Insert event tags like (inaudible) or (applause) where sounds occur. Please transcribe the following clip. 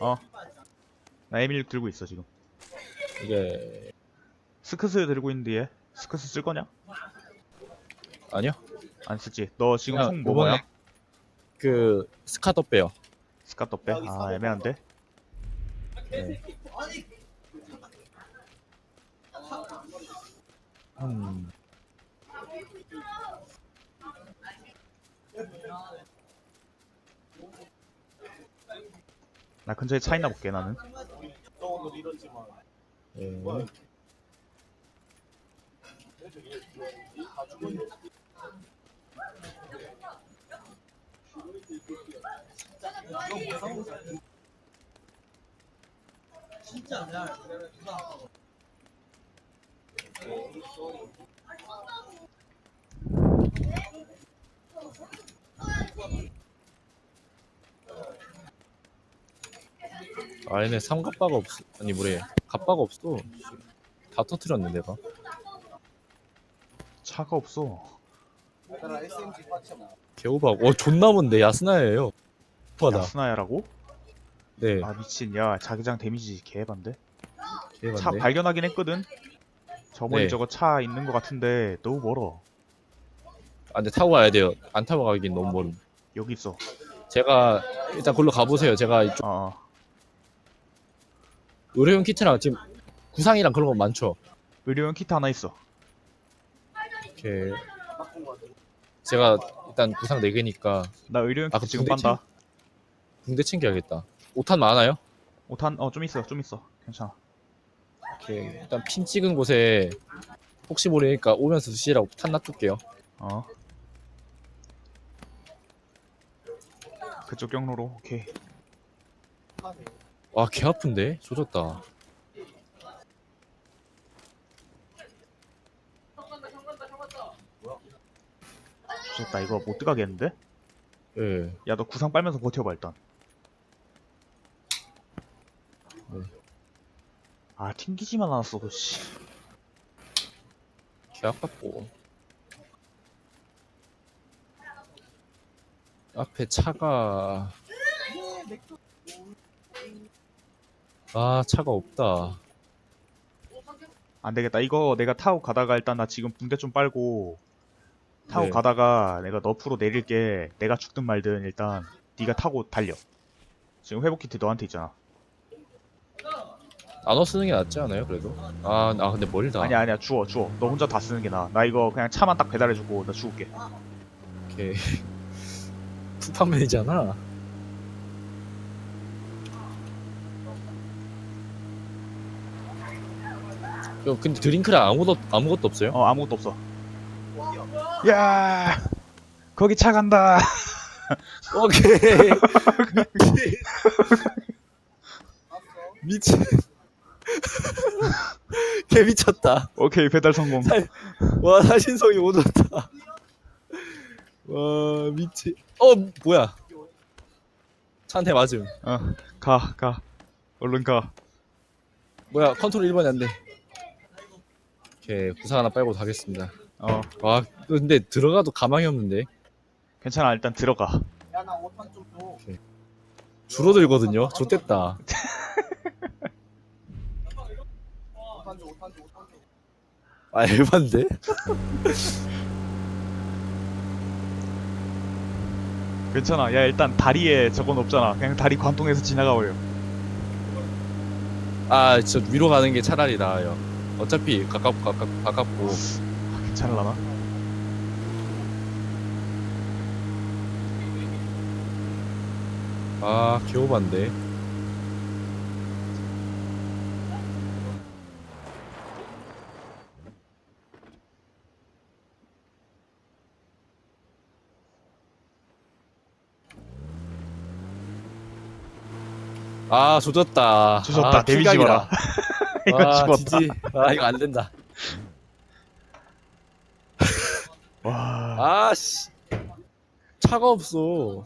어. 나 M16 들고 있어 지금. 이게 스크스 들고 있는데 얘. 스크스 쓸 거냐? 아니요. 안 쓰지. 너 지금 그냥 총뭐 요번에 뭐야? 그 스카더 빼요. 스카터 빼? 아 애매한데. 네. 음. 나 근처에 차 있나 볼게 나는. 네. 아 얘네 삼갑바가 없어. 아니 뭐래. 갑바가 없어. 다 터트렸네 내가. 차가 없어. 개오박. 어 존나 먼데 야스나예요. 오빠다. 야스나야라고? 네. 아 미친. 야 자기장 데미지 개반데. 차. 발견하긴 했거든. 저번에 네. 저거 차 있는 거 같은데 너무 멀어. 아 근데 타고 가야 돼요. 안 타고 가긴 너무 멀음. 여기 있어. 제가 일단 걸로 가보세요. 제가 이쪽 어. 어. 의료용 키트랑 지금 구상이랑 그런 거 많죠. 의료용 키트 하나 있어. 이렇게 제가 일단 구상 4 개니까 나 의료용 아, 키트 그 지금 붕대 빤다. 붕대 챙겨야겠다. 5탄 많아요? 오탄 어 좀 있어 좀 있어. 괜찮아. 이렇게 일단 핀 찍은 곳에 혹시 모르니까 오면서 드시라고 탄 놔둘게요. 어. 그쪽 경로로 오케이. 와개 아픈데? 조졌다. 좋다 이거 못 들어가겠는데? 예. 야 너 구상 빨면서 버텨봐 일단. 네. 아 튕기지만 않았어 그 씨. 개 아깝고. 앞에 차가 아 차가 없다. 안 되겠다. 이거 내가 타고 가다가 일단 나 지금 붕대 좀 빨고 타고 네. 가다가 내가 너프로 내릴게. 내가 죽든 말든 일단 네가 타고 달려. 지금 회복 키트 너한테 있잖아. 나눠 쓰는 게 낫지 않아요? 그래도 아, 아 근데 멀다. 아니야 아니야 주워 주워. 너 혼자 다 쓰는 게 나아. 나 이거 그냥 차만 딱 배달해주고 나 죽을게. 이렇게 (laughs) 푸파맨이잖아. 저 근데 드링크랑 아무것도 아무것도 없어요? 어 아무것도 없어. 야 거기 차 간다. 오케이. (laughs) 미친. (laughs) 개 미쳤다. 오케이 배달 성공. 와 사신성이 오졌다. 와 미치. 어 뭐야? 차한테 맞음. 어가 가. 얼른 가. 뭐야 컨트롤 1번이 안 돼. 오케이 구상 하나 빨고 가겠습니다. 어 와 근데 들어가도 가망이 없는데 괜찮아 일단 들어가. 줄어들거든요. 좋댔다. (laughs) 아 에반데? (laughs) 괜찮아. 야 일단 다리에 저건 없잖아. 그냥 다리 관통해서 지나가 버려. 아저 위로 가는 게 차라리 나아요. 어차피 가깝 가깝 가깝고 괜찮을라나? 아 개오반데. 아 조졌다. 조졌다. 아, 데미지. 봐라. 이거 아, (laughs) 죽었다. 지지. 아 이거 안 된다. 와. 아 씨 차가 없어.